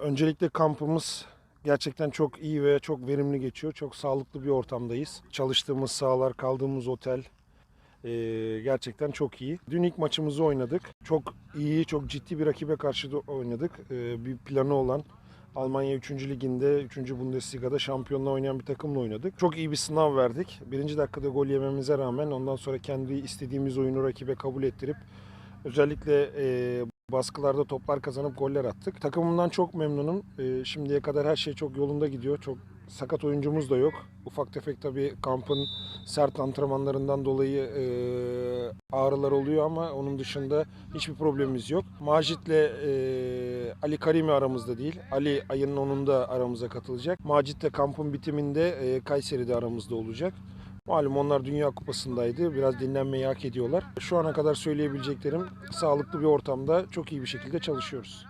Öncelikle kampımız gerçekten çok iyi ve çok verimli geçiyor. Çok sağlıklı bir ortamdayız. Çalıştığımız sahalar, kaldığımız otel e, gerçekten çok iyi. Dün ilk maçımızı oynadık. Çok iyi, çok ciddi bir rakibe karşı da oynadık. E, bir planı olan Almanya 3. Liginde, 3. Bundesliga'da şampiyonla oynayan bir takımla oynadık. Çok iyi bir sınav verdik. Birinci dakikada gol yememize rağmen ondan sonra kendi istediğimiz oyunu rakibe kabul ettirip özellikle baskılarda toplar kazanıp goller attık. Takımımdan çok memnunum. E, şimdiye kadar her şey çok yolunda gidiyor. Çok sakat oyuncumuz da yok. Ufak tefek tabii kampın sert antrenmanlarından dolayı e, ağrılar oluyor ama onun dışında hiçbir problemimiz yok. Macit'le e, Ali Karimi aramızda değil. Ali ayının 10'unda aramıza katılacak. Macit de kampın bitiminde e, Kayseri'de aramızda olacak. Malum onlar Dünya Kupası'ndaydı. Biraz dinlenmeyi hak ediyorlar. Şu ana kadar söyleyebileceklerim sağlıklı bir ortamda çok iyi bir şekilde çalışıyoruz.